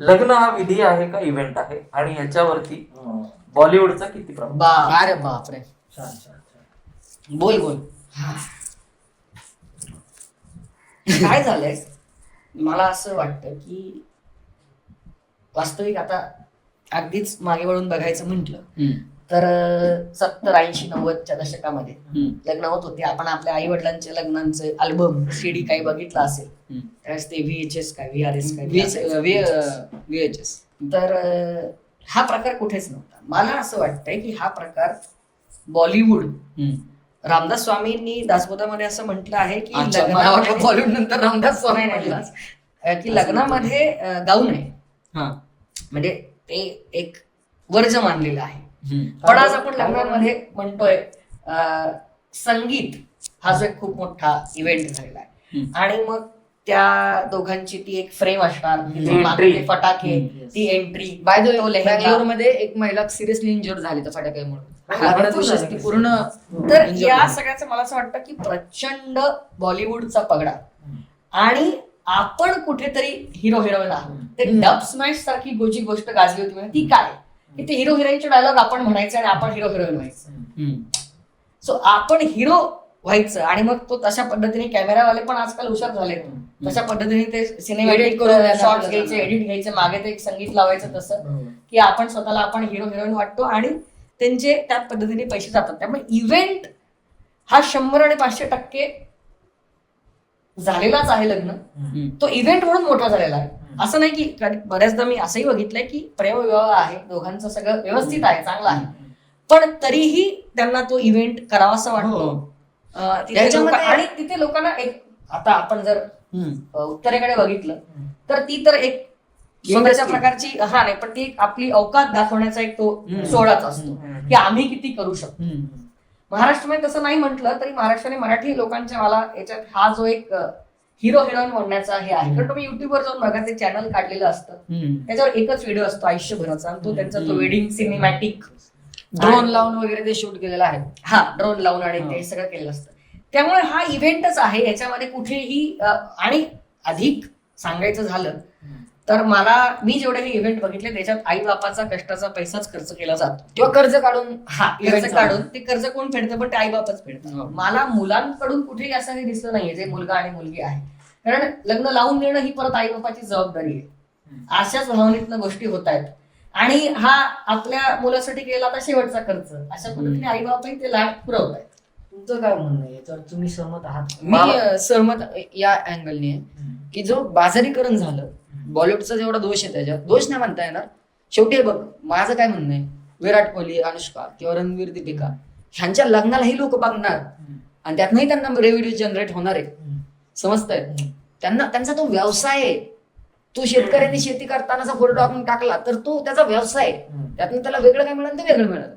लग्न हा विधी आहे का इव्हेंट आहे? आणि याच्यावरती बॉलिवूडचा किती प्रभाव? बा अरे बापरे. छान छान छान. बोल बोल. काय झालंय? मला असं वाटतं की वास्तविक आता अगदीच मागे वळून बघायचं म्हटलं तर सत्तर ऐंशी नव्वदच्या दशकामध्ये लग्न होत होते. आपण आपल्या आई वडिलांचे लग्नांचे अल्बम सीडी काही बघितलं असेल. त्यावेळेस ते व्हीएचएस काय व्हीआरएस काय व्ही- असायचं. व्ही- अं, VHS. तर हा प्रकार कुठेच नव्हता मला असं वाटतंय की हा प्रकार बॉलिवूड. रामदास स्वामींनी दासबोधामध्ये असं म्हटलं आहे की बॉलिवूड नंतर रामदास स्वामी म्हटलं. की लग्नामध्ये आहे हा. म्हणजे ते एक वर्ज मानलेलं आहे. पण आज आपण लग्नांमध्ये म्हणतोय संगीत हा जो एक खूप मोठा इव्हेंट झालेला आहे. आणि मग त्या दोघांची ती एक फ्रेम असणार. तिथे फटाके ती एंट्री बाय द तो लेहेंगा. बँगलोरमध्ये एक महिला सिरियसली इंजुअर झाली त्या फटाक्यामुळे. हा, पूर्ण. तर injured या. सगळ्याचं मला असं वाटतं की प्रचंड बॉलिवूडचा पगडा. आणि आपण कुठेतरी हिरो हिरोईन आहोत. ते. डब स्मॅश सारखी गोची गोष्ट गाजली होती म्हणजे ती काय? की ते हिरो हिरोईनचे डायलॉग आपण म्हणायचे आणि आपण हिरो हिरोईन व्हायचं. सो आपण हिरो व्हायचं आणि मग तो तशा पद्धतीने कॅमेरावाले पण आजकाल हुशार झाले तशा पद्धतीने ते सिनेमॅटिक शॉर्ट घ्यायचे. एडिट घ्यायचे मागे ते एक संगीत लावायचं तसं की आपण स्वतःला आपण हिरो हिरोईन वाटतो आणि त्यांचे त्या पद्धतीने पैसे जातात. त्यामुळे इव्हेंट हा शंभर आणि पाचशे टक्के झालेलाच आहे लग्न. तो इव्हेंट म्हणून मोठा झालेला आहे. असं नाही की बऱ्याचदा मी असंही बघितलंय की प्रेमविवाह आहे दोघांचं सगळं व्यवस्थित आहे चांगलं आहे. पण तरीही त्यांना तो इव्हेंट करावासा वाटतो. हो. तिथे लोक- आणि तिथे लोकांना एक आता आपण जर उत्तरेकडे बघितलं. तर ती तर एक स्वतःच्या प्रकारची हा नाही पण ती आपली अवकात दाखवण्याचा एक तो. सोहळाच असतो. की आम्ही किती करू शकतो. महाराष्ट्रामध्ये तसं नाही म्हटलं तरी महाराष्ट्राने मराठी लोकांच्या मला याच्यात हा जो एक हिरो हिरोईन म्हणण्याचा हे आहे. कारण तुम्ही युट्यूबवर जाऊन बघा ते चॅनल काढलेलं असतं. त्याच्यावर एकच व्हिडिओ असतो आयुष्यभराचा. आणि तो त्यांचा तो. वेडिंग सिनेमॅटिक ड्रोन लावून वगैरे ते शूट केलेलं आहे. हा ड्रोन लावून आणि. ते सगळं केलेलं असतं. त्यामुळे हा इव्हेंटच आहे. याच्यामध्ये कुठेही आणि अधिक सांगायचं झालं तर मला मी जेवढे हे इव्हेंट बघितले त्याच्यात आई बापाचा कष्टाचा पैसाच खर्च केला जातो. किंवा कर्ज काढून हा कर्ज. काढून ते कर्ज कोण फेडतं? पण ते आई बापच फेडतात. हो. मला मुलांकडून कुठेही असं काही दिसलं नाहीये जे मुलगा आणि मुलगी आहे. कारण लग्न लावून देणं ही परत आई बापाची जबाबदारी आहे. अशाच भावनेतनं गोष्टी होत आहेत. आणि हा आपल्या मुलासाठी केलेला आता शेवटचा खर्च. अशा पद्धतीने आई बापाही ते लाड पुरवत आहेत तुमचं काय म्हणणं आहे? याच्यावर तुम्ही सहमत आहात मी अ, सहमत या अँगलने आहे की जो बाजारीकरण झालं बॉलिवूडचा जेवढा दोष आहे त्याच्यात दोष नाही म्हणता येणार. शेवटी हे बघ माझं काय म्हणणं आहे? विराट कोहली अनुष्का किंवा रणवीर दीपिका ह्यांच्या लग्नालाही लोक बघणार. आणि त्यातनंही त्यांना रेव्हेन्यू जनरेट होणार आहे. समजतंय? त्यांना त्यांचा तो व्यवसाय आहे. तो शेतकऱ्यांनी शेती करतानाचा फोटो आपण टाकला तर तो त्याचा व्यवसाय आहे. त्यातून त्याला वेगळं काय मिळालं तर वेगळं मिळालं.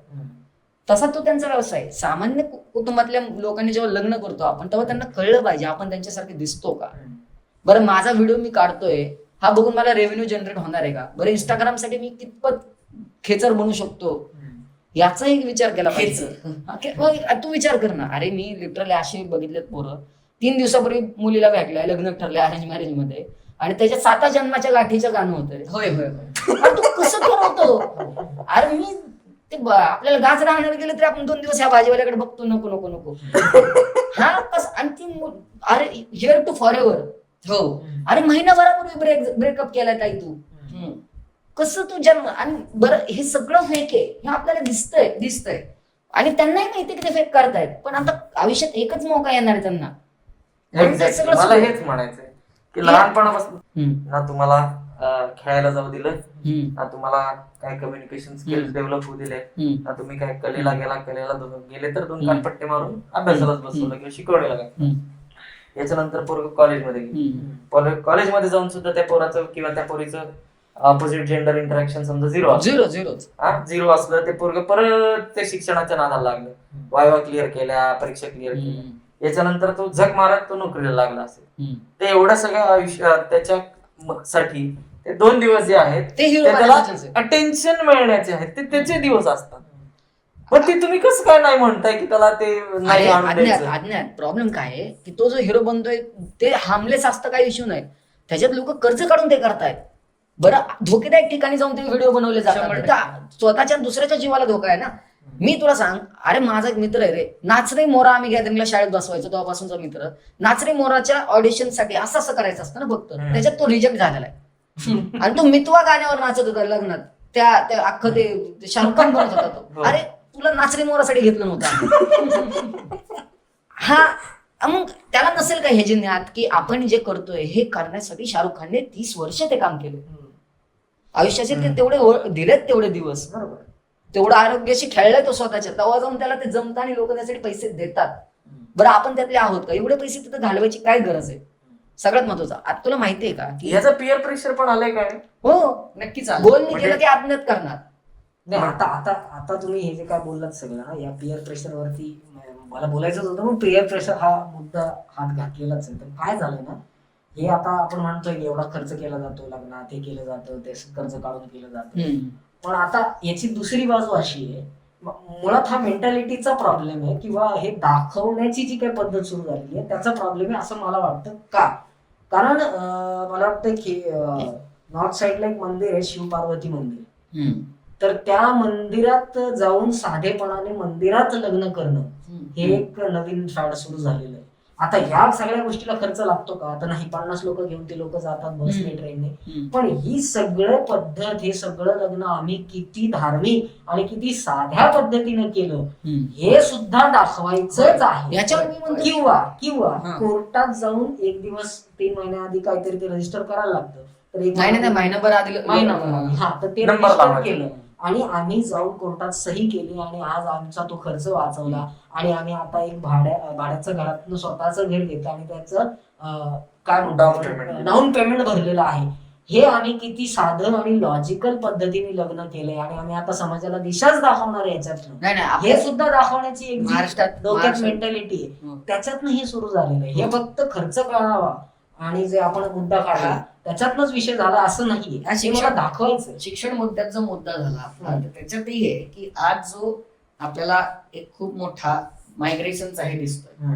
तसा तो त्यांचा व्यवसाय. सामान्य कुटुंबातल्या लोकांनी जेव्हा लग्न करतो आपण तेव्हा त्यांना कळलं पाहिजे आपण त्यांच्यासारखे दिसतो का? बरं माझा व्हिडिओ मी काढतोय हा बघून मला रेव्हेन्यू जनरेट होणार आहे का? बरं इंस्टाग्रामसाठी मी कितपत खेचर बनू शकतो? याचाही विचार केला पाहिजे. तू विचार कर ना. अरे मी लिटरली असे बघितलेत पोरं. तीन दिवसापूर्वी मुलीला भेटलाय लग्न ठरलंय अरेंज मॅरेजमध्ये. आणि त्याच्या साता जन्माच्या गाठीचं गाणं होतंय. होय होय तू कसं ठरवतो? अरे मी ते आपल्याला गाजर आणायला गेलं तरी आपण दोन दिवस ह्या भाजीवाल्याकडे बघतो नको नको नको. हा कस आणि ती मु- अरे हिअर टू फॉर एव्हर हो. अरे महिनाभरापूर्वी ब्रेक ब्रेकअप केलाय ताई तू. कसं तू जन्म आणि बरं हे सगळं फेक आहे. हे आपल्याला दिसतंय. दिसतंय. आणि त्यांनाही माहिती की ते फेक करतायत. पण आता आयुष्यात एकच मौका येणार त्यांना. सगळं मला हेच म्हणायचंय की लहानपणापासून ना तुम्हाला खेळायला जाऊ दिलं. तुम्हाला काय कम्युनिकेशन स्किल्स डेव्हलप होऊ दिले. तुम्ही काय कलेला गेला कलेला दोन- गेले तर दोन. कानपट्टे मारून अभ्यासालाच बसवलं किंवा शिकवलेला काय याच्यानंतर पोरग कॉलेजमध्ये गेली. कॉलेजमध्ये जाऊन सुद्धा त्या पोराचं किंवा त्या पोरीचं ऑपोजिट जेंडर इंटरॅक्शन समजा झिरो झिरो झिरोच झिरो असलं ते पोरग परत ते शिक्षणाच्या नादाला लागलं. वायवा क्लिअर केल्या परीक्षा क्लिअर केल्या. याच्यानंतर तो झक मारत तो नोकरीला लागला असेल. ते एवढ्या सगळ्या आयुष्यात त्याच्या म- साठी ते दोन दिवस जे आहेत ते त्याला. अटेन्शन मिळण्याचे आहेत. ते त्याचे दिवस असतात. पण ते तुम्ही कसं काय नाही म्हणताय की त्याला ते नाही अरे, आणून अज्ञात द्यायचं? अज्ञात. प्रॉब्लेम काय आहे? की तो जो हिरो बनतोय ते हामलेस असतं काही इश्यू नाही. त्याच्यात लोक कर्ज काढून ते करतायत. बरं धोकेदायक ठिकाणी जाऊन ते व्हिडिओ बनवले जातात. शंभर तिथं स्वतःच्या आणि दुसऱ्याच्या जीवाला धोका आहे ना? मी तुला सांग अरे माझा एक मित्र आहे रे. नाचरे मोरा आम्ही गॅदरिंगला शाळेत बसवायचो तेव्हापासूनचा मित्र. नाचरे मोराच्या ऑडिशनसाठी असं असं करायचं असतं ना फक्त. हम्म. त्याच्यात तो रिजेक्ट झालेला आहे. आणि तो मितवा गाण्यावर नाचत होता लग्नात. त्या त्या अख्खं ते ते शाहरुख खान बनत होता तो. हो. अरे तुला नाचरे मोरासाठी घेतलं नव्हतं हा मग त्याला नसेल का हे ज्ञात की आपण जे करतोय हे करण्यासाठी शाहरुख खानने तीस वर्ष ते काम केले. आयुष्याचे ते. तेवढे दिलेत तेवढे दिवस. बरोबर. तेवढं आरोग्याशी खेळलाय तो स्वतःच्या. तेव्हा जाऊन त्याला ते जमतं आणि लोक त्यासाठी पैसे देतात. बरं आपण त्यातले आहोत का? एवढे पैसे तिथं घालवायची काय गरज आहे? सगळ्यात महत्वाचं. आता तुला माहितीये का की याचं पिअर प्रेशर पण आलंय काय? हो नक्कीच आलं. गोल नाही म्हणजे- केलं की आत्महत्या करणार. नाही आता आता आता तुम्ही हे जे काय बोललात सगळं ना या पिअर प्रेशर वरती म- मला बोलायचंच होतं पण पिअर प्रेशर हा मुद्दा हात घातलेलाच आहे. तर काय झालं ना हे आता आपण म्हणतोय की एवढा खर्च केला जातो लग्नात हे केलं जातं ते कर्ज काढून केलं जातं. पण आता याची दुसरी बाजू अशी आहे म- मुळात हा मेंटॅलिटीचा प्रॉब्लेम आहे किंवा हे दाखवण्याची जी काही पद्धत सुरू झालेली आहे त्याचा प्रॉब्लेम आहे असं मला वाटतं का? कारण मला वाटतं की नॉर्थ साईडला एक मंदिर आहे शिव पार्वती मंदिर. तर त्या मंदिरात जाऊन साधेपणाने मंदिरात लग्न करणं हे एक नवीन फॅड सुरू झालेलं आहे. आता या सगळ्या गोष्टीला खर्च लागतो का? आता नाही पन्नास लोक घेऊन ते लोक जातात बसने. ट्रेनने. पण ही सगळं पद्धत हे सगळं लग्न आम्ही किती धार्मिक आणि किती साध्या पद्धतीने केलं हे सुद्धा दाखवायचंच आहे. याच्यावर मी म्हणतो. किंवा किंवा. कोर्टात जाऊन एक दिवस तीन महिन्याआधी काहीतरी ते रजिस्टर करायला लागतं. तर एक नाही नाही नाही, महिनाभर आधी महिना हा तर ते नंबर रजिस्टर. केलं. आणि आम्ही जाऊन कोर्टात सही केली आणि आज आमचा तो खर्च वाचवला. आणि आम्ही आता एक भाड्या भाड्याचं घरातून स्वतःचं घर घेतलं आणि त्याचं काय म्हणतो. डाऊन पेमेंट भरलेलं आहे. हे आम्ही किती साधं आणि लॉजिकल पद्धतीने लग्न केलंय आणि आम्ही आता समाजाला दिशाच दाखवणार आहे याच्यातनं. नाही नाही हे सुद्धा दाखवण्याची एक डोक्यात मेंटॅलिटी आहे. त्याच्यातनं हे सुरू झालेलं आहे. हे फक्त खर्च कळावा आणि जे आपण मुद्दा काढला. त्याच्यातनच विषय झाला असं नाहीये. हा हे शिक्षण- दाखवायचं शिक्षण मुद्द्याचा मुद्दा झाला त्याच्यातही आहे की आज जो आपल्याला एक खूप मोठा मायग्रेशनचा हे दिसतोय.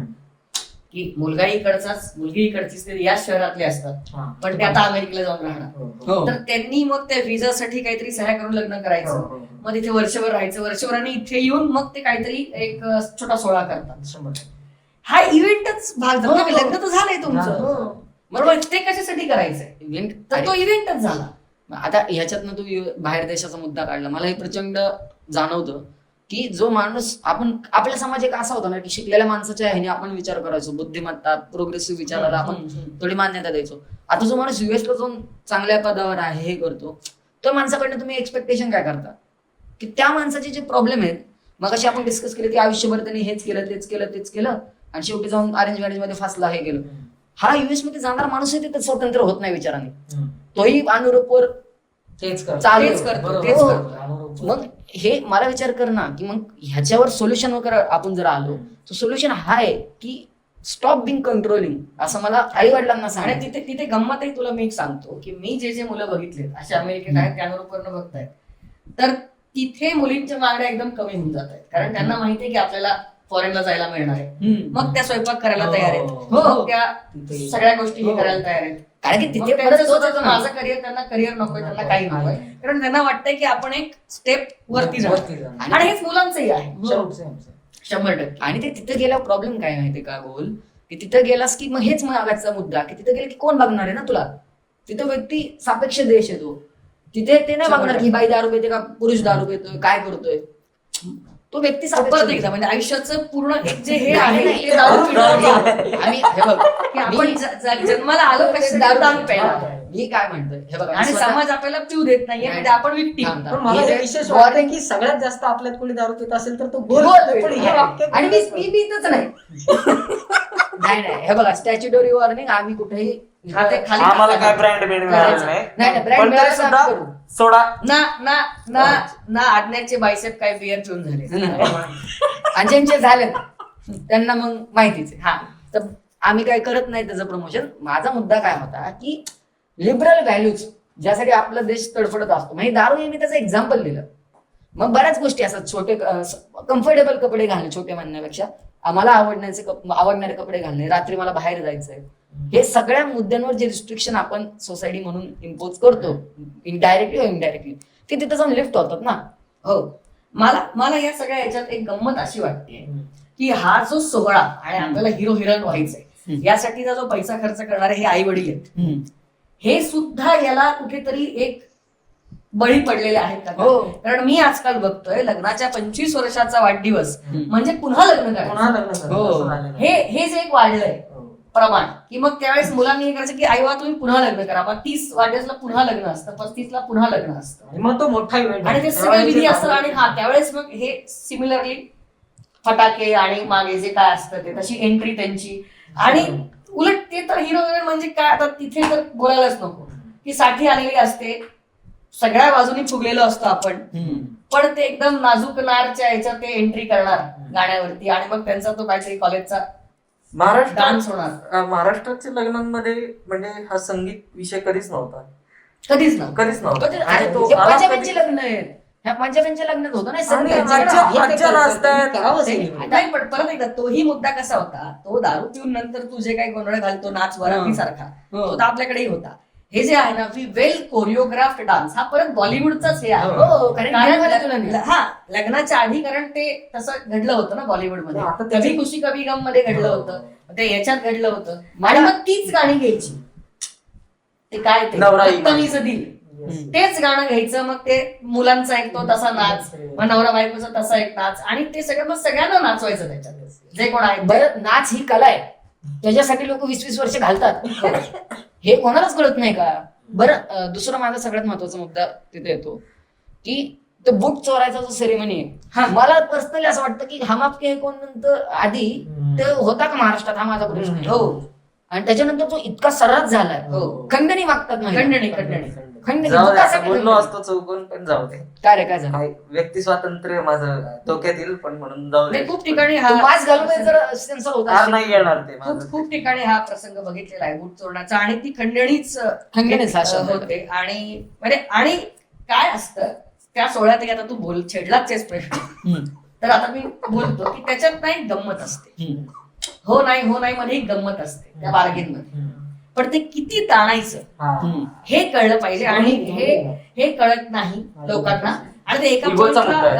की मुलगा इकडचाच मुलगी इकडचीच ते याच शहरातले असतात. पण ते आता अमेरिकेला जाऊन राहणार. हो. तर त्यांनी मग त्या व्हिसासाठी काहीतरी सह्या करून लग्न हो, करायचं मग तिथे वर्षभर राहायचं. वर्षभराने इथे येऊन मग ते काहीतरी एक छोटा सोहळा करतात. हा इव्हेंटच भाग झाला. हो. लग्न तर झालंय तुमचं. बरोबर ते कशासाठी करायचंय? Event- तर तो इव्हेंटच झाला. आता ह्याच्यातनं तू बाहेर देशाचा मुद्दा काढला. मला हे प्रचंड जाणवतं की जो माणूस आपण आपला समाज एक असा होता ना की शिकलेल्या माणसाच्या ह्याने आपण विचार करायचो. बुद्धिमत्ता प्रोग्रेसिव्ह विचाराला आपण थोडी मान्यता द्यायचो. आता जो माणूस युएसला जाऊन चांगल्या पदावर आहे हे करतो त्या माणसाकडनं तुम्ही एक्सपेक्टेशन काय करता? की त्या माणसाचे जे प्रॉब्लेम आहेत मग अशी आपण डिस्कस केले की आयुष्यभर त्यांनी हेच केलं तेच केलं तेच केलं आणि शेवटी जाऊन अरेंज मॅरेजमध्ये फासला हे केलं. हा युएसमध्ये जाणारा माणूस आहे तिथे स्वतंत्र होत नाही विचाराने. तोही अनुरूपवर तेच करतो. तेच करतो, बरोबर. तेच हो. मग हे मला विचार कर ना की मग ह्याच्यावर सोल्युशन वगैरे आपण जर आलो तर सोल्युशन हा आहे की स्टॉप बिंग कंट्रोलिंग असं मला आई वडिलांना आणि सांगायचं तिथे तिथे गंमतही तुला मी एक सांगतो की मी जे जे मुलं बघितलेत असे अमेरिकेत आहेत त्या अनुरूप बघतायत तर तिथे मुलींच्या मागण्या एकदम कमी होऊन जात आहेत कारण त्यांना माहितीये की आपल्याला फॉरेनला जायला मिळणार आहे. मग त्या स्वयंपाक करायला तयार आहेत. हो. मग त्या तिथे- सगळ्या गोष्टी हे हो. करायला तयार आहेत. कारण की तिथे येतो. माझं करिअर त्यांना करिअर नकोय त्यांना काही नकोय. कारण त्यांना वाटतंय की आपण एक स्टेप वरती जाऊ. आणि हेच मुलांचंही आहे. शंभर टक्के. आणि ते तिथे गेल्यावर प्रॉब्लेम काय माहितीये का गोल? की तिथे गेलास की मग हेच मागायचा मुद्दा. की तिथे गेले की कोण बघणार आहे ना तुला? तिथे व्यक्ती सापेक्ष देश आहे तो तिथे ते नाही बघणार की बाई दारू पिते का पुरुष दारू पितोय काय करतोय? तो व्यक्ती देश एकदा म्हणजे आयुष्याचं पूर्ण एक जे हे आहे ते दारू पिणं. आम्ही हे बघ आपण मी- ज- ज- जन्माला आलो कशासाठी दारू दारू. प्यायला मी काय म्हणतोय? हे बघा मी आणि स्वतः- समाज आपल्याला पिऊ देत नाहीये म्हणजे आपण विकती थांब, थांब. पण मला हे ते- विशेष वाटतं की सगळ्यात जास्त आपल्यात कोणी दारू पित असेल तर तो गोल गोल पितो. पण हे वाक्य आणि मी मी पितच नाही. नाही नाही. हे बघा स्टॅच्युटरी वॉर्निंग आम्ही कुठेही आम्हाला काय. ब्रँड. नाही पण तरी सुद्धा. सोडा. ना ना ना ना आज्ञाचे बायसेप काय बिअर पिऊन झाले. आणि ज्यांचे झाले त्यांना मग माहितीच आहे. हा. तर आम्ही काय करत नाही त्याचं प्रमोशन माझा मुद्दा काय होता की लिबरल व्हॅल्यूज ज्यासाठी आपला देश तडफडत असतो. म्हणजे दारू हे मी त्याचं एक्झाम्पल दिलं. मग बऱ्याच गोष्टी असतात. छोटे कम्फर्टेबल कपडे घालणे छोटे म्हणण्यापेक्षा. आम्हाला आवडण्याचे आवडणारे कपडे घालणे. रात्री मला बाहेर जायचंय. हे सगळ्या मुद्द्यांवर जे रिस्ट्रिक्शन आपण सोसायटी म्हणून इम्पोज करतो इनडायरेक्टली इनडायरेक्टली ते तिथे जाऊन लिफ्ट होतात ना हो मला मला या सगळ्या याच्यात एक गंमत अशी वाटते की हा जो सोहळा आणि आपल्याला हिरो हिरोईन व्हायचंय. यासाठीचा जो पैसा खर्च करणारे हे आई वडील आहेत हे सुद्धा याला कुठेतरी एक बळी पडलेले आहेत का हो. कारण मी आजकाल बघतोय लग्नाच्या पंचवीस वर्षाचा वाढदिवस. म्हणजे पुन्हा लग्न करायचं हो. हे हे जे एक वाढलंय. प्रमाण. की मग त्यावेळेस मुलांनी हे करायचं की आई बा तुम्ही पुन्हा लग्न करा. मग तीस वाढदिवसला पुन्हा लग्न असतं पस्तीसला पुन्हा लग्न असतं. मग तो मोठा इव्हेंट आणि ते सगळे विधी असतात आणि हा त्यावेळेस मग हे सिमिलरली फटाके आणि मागे जे काय असतं ते तशी एंट्री त्यांची. आणि उलट ते तर हिरो म्हणजे काय आता तिथे तर बोलायलाच नको. की साठी आलेली असते सगळ्या बाजूनी फुगलेलो असतो आपण. पण ते एकदम नाजूक नारच्या ह्याच्यात ते एंट्री करणार गाण्यावरती. आणि मग त्यांचा तो काहीतरी कॉलेजचा महाराष्ट्रात डान्स होणार अं, महाराष्ट्राच्या लग्नांमध्ये म्हणजे हा संगीत विषय कधीच नव्हता कधीच ना कधीच नव्हता अरे आणि तो आला पंजाबांचे कधी- लग्न आहेत ह्या पंजाबांच्या लग्नात होतं ना आणि संगीत. आजच्या- हे ते आजच्या करतात, नाचतायत. ते करावंच नाही. नाही पण परत एकदा तोही मुद्दा कसा होता तो दारू पिऊन नंतर तू जे काही गोंधळ घालतो नाच वराती सारखा हो. तो तर आपल्याकडेही होता हे जे आहे ना वेल कोरिओग्राफ्ड डान्स हा परत बॉलिवूडचाच हे आहे. हो, कारण. ल- हा लग्नाच्या आधी कारण ते तसं घडलं होतं ना बॉलिवूडमध्ये आता त्याचे- कभी खुशी कभी गममध्ये घडलं होतं. ते याच्यात घडलं होतं. आणि मग तीच गाणी घ्यायची. ते काय ते? दिल. तेच गाणं घ्यायचं. मग ते मुलांचा ऐकतो तसा नाच. मग नवरा बायकोचा तसा एक नाच. आणि ते सगळं मग सगळ्यांना नाचवायचं त्याच्यात. जे कोण आहे. ते. नाच ही कला आहे. त्याच्यासाठी लोक वीस वीस वर्ष घालतात. हे कोणालाच कळत नाही का बरं दुसरा माझा सगळ्यात महत्त्वाचा मुद्दा तिथे येतो की तो बूट चोरायचा जो सेरेमनी हा. आहे मला पर्सनली असं वाटतं की हम आपके कोण नंतर आधी हम्म. ते होता का महाराष्ट्रात हा माझा प्रश्न. हो आणि त्याच्यानंतर तो इतका सर्रास झालाय हो. खंडणी मागतात महिला. खंडणी खंडणी खंडणी जाऊ दे असं बोललो. असतो चौकून पण जाऊ दे. काय रे काय झालं काय व्यक्ती स्वातंत्र्य माझं धोक्यात येईल पण म्हणून जाऊ दे. नाही, खूप ठिकाणी तू हा मास्क घालून जर होता फार नाही येणार ते खूप माझं. खूप ठिकाणी हा प्रसंग बघितलेला आहे बूट चोरण्याचा आणि ती खंडणीच अ, खंडणीच हा. होते. आणि म्हणजे आणि काय असतं त्या सोहळ्यात आता तू बोल छेडलाच आहेस प्रश्न. हम्म. तर आता मी बोलतो की त्याच्यात नाही गंमत असते. हम्म. हो नाही हो नाही मध्ये एक गंमत असते त्या बार्गेन मध्ये पण ते किती ताणायचं हा. कळलं पाहिजे आणि हे हे कळत नाही लोकांना आणि ते एका.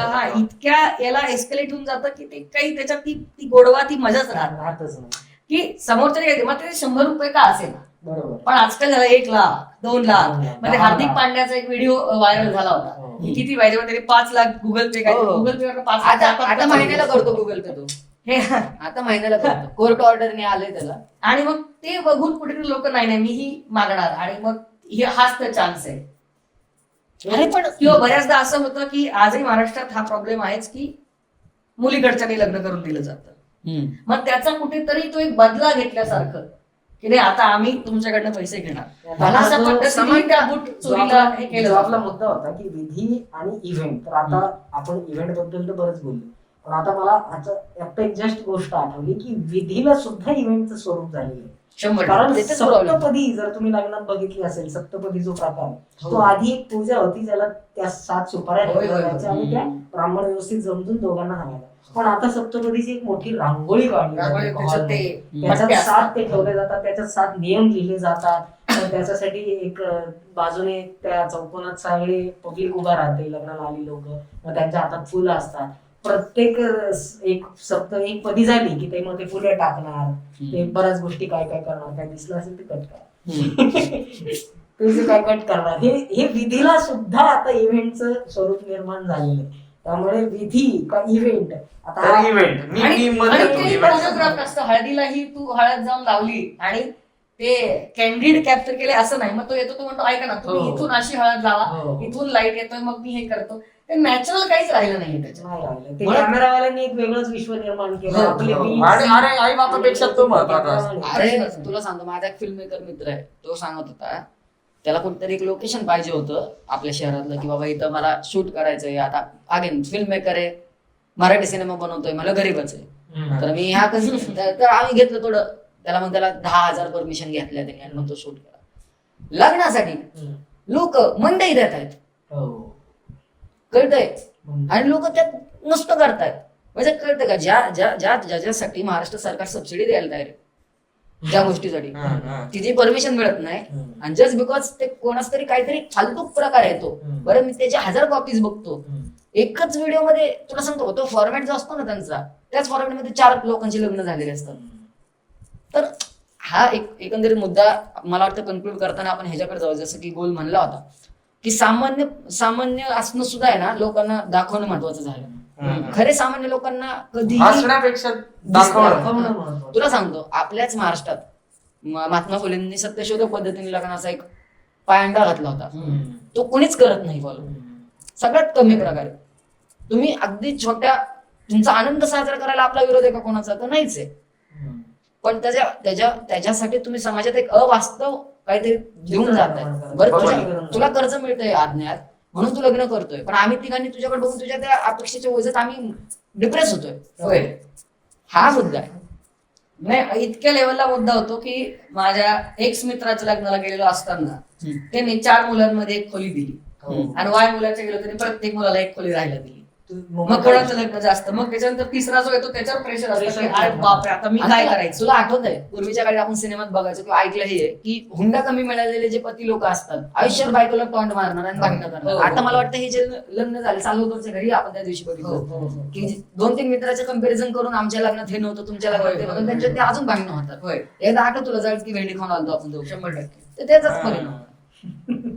हा, इतक्या याला एस्केलेट होऊन जातं की ते काही त्याच्यात ती ती गोडवा ती मजाच राहत नाही. राहतच नाही की समोरच्या काय मग ते शंभर रुपये का असेल बरोबर पण आजकाल झाला एक लाख दोन लाख म्हणजे हार्दिक. पांड्याचा एक व्हिडिओ व्हायरल झाला होता हो. किती पाहिजे मग त्याने पाच लाख गुगल पे काय. गुगल पे पाच लाख आता? महिन्याला करतो गुगल पे तो हे आता महिन्याला करतो. कोर्ट ऑर्डरने आलंय त्याला. आणि मग ते बघून कुठेतरी लोक नाही नाही मीही मागणार. आणि मग हे हाच तर चान्स आहे. अरे पण किंवा बऱ्याचदा असं होतं की आजही महाराष्ट्रात हा प्रॉब्लेम आहेच की मुलीकडच्यानी लग्न करून दिलं जातं. मग त्याचा कुठेतरी तो एक बदला घेतल्यासारखं की नाही आता आम्ही तुमच्याकडनं पैसे घेणार. मला हे आपला जातं. मुद्दा होता की विधी आणि इव्हेंट तर आता आपण इव्हेंटबद्दल तर बरंच बोललो. पण आता मला आता जस्ट गोष्ट आठवली की विधीला सुद्धा इव्हेंटचं स्वरूप झालेलं आहे. कारण. सप्तपदी जर तुम्ही लग्नात बघितली असेल सप्तपदी जो प्रकार हो. तो आधी एक पूजा होती ज्याला त्या सात सुपाऱ्या आणि त्या ब्राह्मण व्यवस्थित जमजून दोघांना सांगायला पण आता सप्तपदीची एक मोठी रांगोळी काढली त्याच्यात सात. ते ठेवले जातात त्याच्यात सात नियम लिहिले जातात. तर त्याच्यासाठी एक बाजूने त्या चौकोनात सगळे पब्लिक उभा राहते लग्नाला आली लोक. मग त्यांच्या हातात फुलं असतात. प्रत्येक एक सप्त एक पदी झाली की ते मग ते फुले टाकणार ते बऱ्याच गोष्टी काय काय करणार काय दिसलं असेल ते कट करा. ते जे काय कट करणार. हे हे विधीला सुद्धा आता इव्हेंटचं स्वरूप निर्माण झालेलं आहे. त्यामुळे विधी का इव्हेंट आता हा- इव्हेंट हळदीलाही तू हळद जाऊन लावली आणि ते कॅन्डिड कॅप्चर केले असं नाही मग तो येतो तो म्हणतो ऐका ना तुम्ही हो. इथून अशी हळद लावा हो. इथून लाइट येतोय मग मी हे करतो ते नॅचरल काहीच राहिलं नाही त्याच्यात कॅमेरावाल्यांनी एक वेगळंच विश्व निर्माण केलं हो, हो. अरे आई बापापेक्षा तो महत्त्वाचा. अरे. तुला सांगतो माझा एक फिल्म मेकर मित्र आहे तो सांगत होता त्याला कोणतरी एक लोकेशन पाहिजे होतं आपल्या शहरातलं की बाबा इथं मला शूट करायचंय आता अगेन फिल्म मेकर आहे मराठी सिनेमा बनवतोय मला गरीबच आहे. तर मी हा कन- तर आम्ही घेतलं थोडं त्याला मग त्याला दहा हजार परमिशन घेतल्या त्यांनी आणि मग तो शूट केला लग्नासाठी. लोक मंडई देत आहेत हो. कळतंय. आणि लोक त्यात नुसतं करतायत म्हणजे कळतं का ज्या ज्या ज्या ज्याच्यासाठी महाराष्ट्र सरकार सबसिडी द्यायला तयार ज्या गोष्टीसाठी. तिची परमिशन मिळत नाही. आणि जस्ट बिकॉज ते कोणाच तरी काहीतरी फालतू प्रकार येतो. बरं मी त्याचे हजार कॉपीज बघतो. एकच व्हिडिओमध्ये तुला सांगतो तो फॉर्मॅट जो असतो ना त्यांचा त्याच फॉर्मॅटमध्ये चार लोकांची लग्न झालेले असतात तर हा एक एकंदरीत मुद्दा मला वाटतं कन्क्लूड करताना आपण ह्याच्याकडे जाऊ जसं की गोल म्हणला होता की सामान्य सामान्य असणं सुद्धा आहे ना लोकांना दाखवणं महत्वाचं झालं. खरे सामान्य लोकांना महत्त्वाचं. तुला सांगतो आपल्याच महाराष्ट्रात महात्मा फुलेंनी सत्यशोधक पद्धतीने लग्नाचा एक पायंडा घातला होता. तो कोणीच करत नाही फॉलो. सगळ्यात कमी प्रकारे तुम्ही अगदी छोट्या तुमचा आनंद साजरा करायला आपला विरोध आहे का कोणाचा तर नाहीच आहे. पण त्याच्या त्याच्या त्याच्यासाठी तुम्ही समाजात एक अवास्तव काहीतरी घेऊन जाताय बरं बरोबर. तुझ्या तुला कर्ज मिळतंय आज्ञात म्हणून तू लग्न करतोय. पण आम्ही तिघांनी तुझ्याकडे बघून तुझ्या त्या अपेक्षेच्या ओझ्यात आम्ही डिप्रेस होतोय. हा मुद्दा आहे. नाही इतक्या लेवलला मुद्दा होतो की माझ्या एक्स मित्राच्या लग्नाला गेलेलो असताना. त्यांनी चार मुलांमध्ये एक खोली दिली. हो. आणि वाय मुलाच्या गेलो त्यांनी प्रत्येक मुलाला एक खोली राहायला दिली. मग कोणाचं लग्न जास्त मग त्याच्यानंतर तिसरा जो येतो त्याच्यावर प्रेशर असतं की. अरे बापरे आता मी काय करायचं तुला आठवत आहे पूर्वीच्या काळी आपण सिनेमात बघायचो किंवा ऐकलं हे की हुंडा कमी मिळालेले जे पती लोक असतात आयुष्यात बायकोला टॉन्ट मारणार आणि भांडणं हो, करणार हो. आता मला वाटतं हे जे लग्न झाले चालवतोच्या घरी आपण त्या दिवशी हो, बघितलं हो, हो. की दोन तीन मित्राचे कंपॅरिझन करून आमच्या लग्नात हे नव्हतं तुमच्या लग्नात ते त्यांच्यात ते. अजून भांडणं होतात एकदा आठवत तुला जाईल की भेंडी खाऊन आलतो आपण. शंभर टक्के तर त्याचाच परिणाम हं.